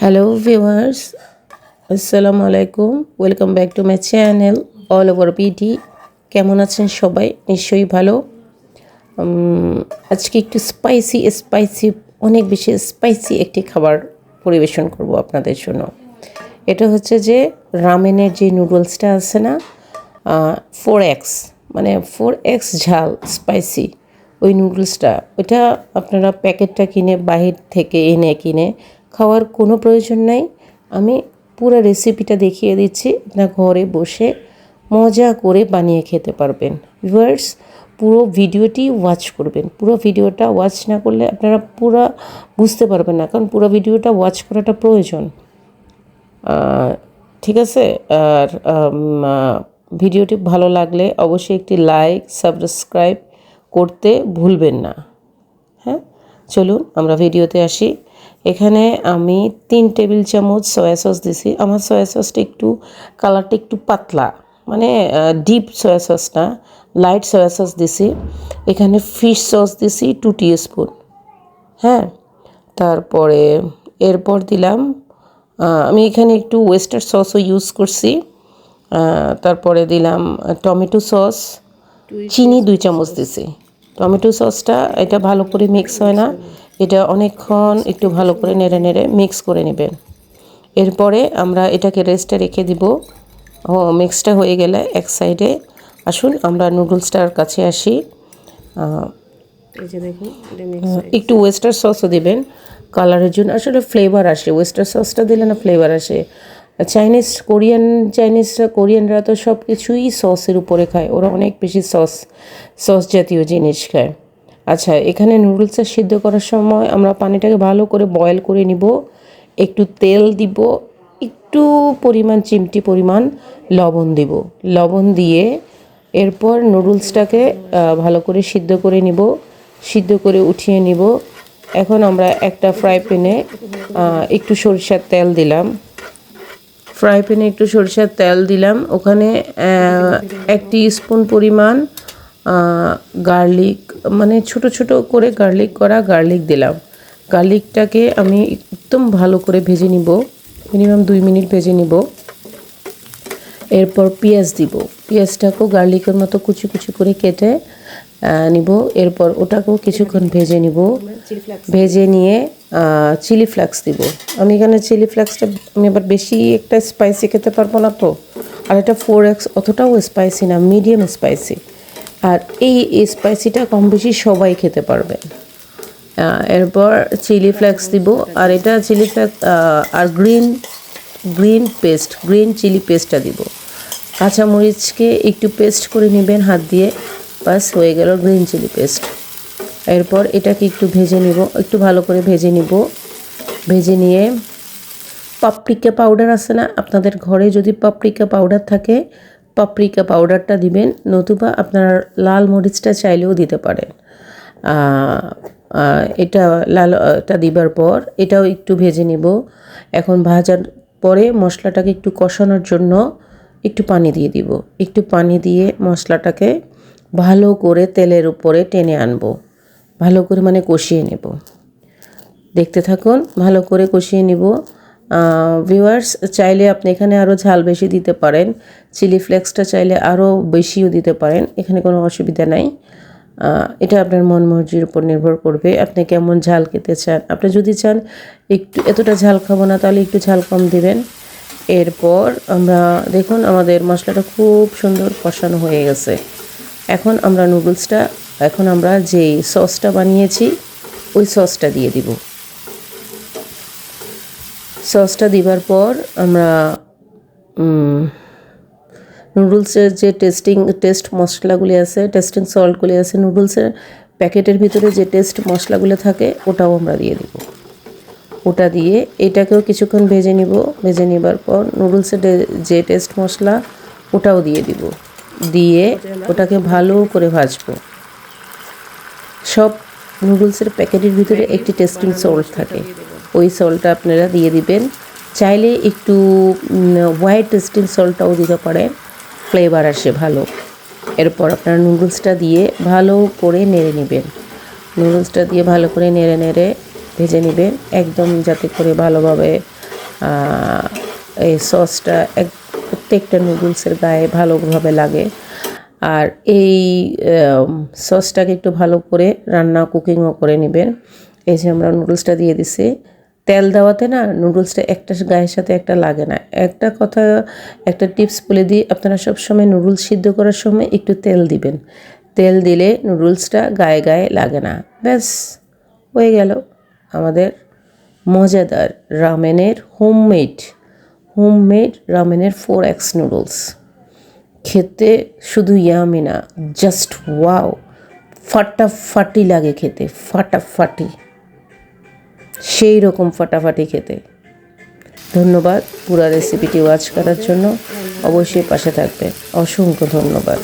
Hello viewers আসসালামু আলাইকুম welcome back to my channel all over PT কেমন আছেন সবাই? নিশ্চয়ই ভালো। আজকে একটু স্পাইসি স্পাইসি অনেক বেশি স্পাইসি একটি খাবার পরিবেশন করব আপনাদের জন্য। এটা হচ্ছে যে রামেনের যে নুডলসটা আছে না ফোর এক্স মানে ফোর এক্স ঝাল স্পাইসি ওই নুডলসটা ওইটা আপনারা প্যাকেটটা কিনে, বাহির থেকে এনে, কিনে খাওয়ার কোনো প্রয়োজন নাই। আমি পুরো রেসিপিটা দেখিয়ে দিচ্ছি। আপনার ঘরে বসে মজা করে বানিয়ে খেতে পারবেন। ভিউয়ার্স পুরো ভিডিওটি ওয়াচ করবেন। পুরো ভিডিওটা ওয়াচ না করলে আপনারা পুরো বুঝতে পারবেন না, কারণ পুরো ভিডিওটা ওয়াচ করাটা প্রয়োজন। ঠিক আছে? আর ভিডিওটি ভালো লাগলে অবশ্যই একটি লাইক সাবস্ক্রাইব করতে ভুলবেন না। হ্যাঁ? চলুন, আমরা ভিডিওতে আসি। এখানে আমি তিন টেবিল চামচ সয়া সস দিছি। আমার সয়া সসটা একটু কালারটা একটু পাতলা মানে ডিপ সয়া সস না লাইট সয়া সস দিছি। এখানে ফিশ সস দিছি টু স্পুন হ্যাঁ তারপরে এরপর দিলাম আমি এখানে একটু ওয়েস্টার সসও ইউজ করছি। তারপরে দিলাম টমেটো সস চিনি দুই চামচ দিছি। টমেটো সসটা এটা ভালো করে মিক্স হয় না। এটা অনেকক্ষণ একটু ভালো করে নেড়ে নেড়ে মিক্স করে নেবেন এরপরে আমরা এটাকে রেস্টে রেখে দিব। ও মিক্সটা হয়ে গেলে এক সাইডে আসুন আমরা নুডলসটার কাছে আসি। একটু ওয়েস্টার সসও দেবেন। কালারের জন্য আসলে ফ্লেভার আসে ওয়েস্টার সসটা দিলে না ফ্লেভার আসে। চাইনিজ কোরিয়ান চাইনিজরা কোরিয়ানরা তো সব কিছুই সসের উপরে খায়। ওরা অনেক বেশি সস সস জাতীয় জিনিস খায়। আচ্ছা এখানে নুডলসটা সিদ্ধ করার সময় আমরা পানিটাকে ভালো করে বয়েল করে নিব, একটু তেল দিব, একটু পরিমাণ চিমটি পরিমাণ লবণ দিব। লবণ দিয়ে এরপর নুডলসটাকে ভালো করে সিদ্ধ করে নিব, সিদ্ধ করে উঠিয়ে নিব। এখন আমরা একটা ফ্রাই প্যানে একটু সরিষার তেল দিলাম। ফ্রাই প্যানে একটু সরিষার তেল দিলাম। ওখানে এক স্পুন পরিমাণ গার্লিক মানে ছোট ছোট করে গার্লিক করা গার্লিক দিলাম। গার্লিকটাকে আমি একদম ভালো করে ভেজে নিব। মিনিমাম দুই মিনিট ভেজে নিব। এরপর পেঁয়াজ দিব। পেঁয়াজটাকেও গার্লিকের মতো কুচি কুচি করে কেটে নিব। এরপর ওটাকেও কিছুক্ষণ ভেজে নিব। ভেজে নিয়ে চিলি ফ্লেক্স দিব। আমি এখানে চিলি ফ্লেক্সটা আমি আবার বেশি একটা স্পাইসি খেতে পারব না তো। আর এটা ফোর এক্স অতটাও স্পাইসি না মিডিয়াম স্পাইসি আর এই স্পাইসিটা কম বেশি সবাই খেতে পারবেন এরপর চিলি ফ্লেক্স দিব। আর এটা চিলি ফ্লেক্স আর green green paste green chilli পেস্টটা দিব। কাঁচামরিচকে একটু পেস্ট করে নেবেন হাত দিয়ে বাস হয়ে গেল গ্রিন চিলি পেস্ট এরপর এটাকে একটু ভেজে নিব, একটু ভালো করে ভেজে নিব। ভেজে নিয়ে পাপরিকা পাউডার আছে না? আপনাদের ঘরে যদি পাপরিকা পাউডার থাকে পাপরিকা পাউডারটা দিবেন, নতুবা আপনার লাল মরিচটা চাইলেও দিতে পারেন। এটা লাল এটা দিবার পর এটাও একটু ভেজে নিব। এখন ভাজার পরে মশলাটাকে একটু কষানোর জন্য একটু পানি দিয়ে দিব। একটু পানি দিয়ে মশলাটাকে ভালো করে তেলের উপরে টেনে আনব। ভালো করে মানে কষিয়ে নেব। দেখতে থাকুন, ভালো করে কষিয়ে নিব। ভিউয়ার্স চাইলে আপনি এখানে আরও ঝাল বেশি দিতে পারেন চিলি ফ্লেক্সটা চাইলে আরও বেশিও দিতে পারেন, এখানে কোনো অসুবিধা নাই। এটা আপনার মন মর্জির উপর নির্ভর করবে, আপনি কেমন ঝাল খেতে চান। আপনি যদি চান একটু, এতটা ঝাল খাব না, তাহলে একটু ঝাল কম দিবেন। এরপর আমরা, দেখুন আমাদের মশলাটা খুব সুন্দর কষানো হয়ে গেছে। এখন আমরা নুডলসটা এখন আমরা যেই সসটা বানিয়েছি, ওই সসটা দিয়ে দিব। সসটা দিবার পর আমরা নুডলসের যে টেস্টিং টেস্ট মশলাগুলি আছে টেস্টিং সল্টগুলি আছে, নুডলসের প্যাকেটের ভিতরে যে টেস্ট মশলাগুলো থাকে, ওটাও আমরা দিয়ে দিব। ওটা দিয়ে এটাকেও কিছুক্ষণ ভেজে নিব। ভেজে নেবার পর নুডলসের যে টেস্ট মশলা, ওটাও দিয়ে দিব। দিয়ে ওটাকে ভালো করে ভাজবো। সব নুডলসের প্যাকেটের ভিতরে একটি টেস্টিং সল্ট থাকে। ওই সল্টটা আপনারা দিয়ে দিবেন। চাইলে একটু হোয়াইট টেস্টিং সল্টটাও দিতে পারেন। ফ্লেভার আসে ভালো। এরপর আপনার নুডলসটা দিয়ে ভালো করে নেড়ে নেবেন। নুডলসটা দিয়ে ভালো করে নেড়ে নেড়ে ভেজে নেবেন। একদম যাতে করে ভালোভাবে এই সসটা এক, প্রত্যেকটা নুডলসের গায়ে ভালোভাবে লাগে। আর এই সসটাকে একটু ভালো করে রান্না কুকিংও করে নেবেন। এই যে আমরা নুডলসটা দিয়ে দিছি। তেল দেওয়াতে না নুডলসটা একটা গায়ের সাথে একটা লাগে না। একটা কথা, একটা টিপস বলে দিই, আপনারা সবসময় নুডলস সিদ্ধ করার সময় একটু তেল দিবেন। তেল দিলে নুডলসটা গায়ে গায়ে লাগে না। ব্যাস, হয়ে গেল আমাদের মজাদার রামেনের হোমমেড হোমমেড রামেনের ফোর এক্স নুডলস। খেতে শুধু ইয়ামি না, জাস্ট ওয়াও। ফাটাফাটি লাগে খেতে, ফাটাফাটি। সেই রকম ফাটাফাটি খেতে। ধন্যবাদ পুরা রেসিপিটি ওয়াচ করার জন্য। অবশ্যই পাশে থাকবে অসংখ্য ধন্যবাদ।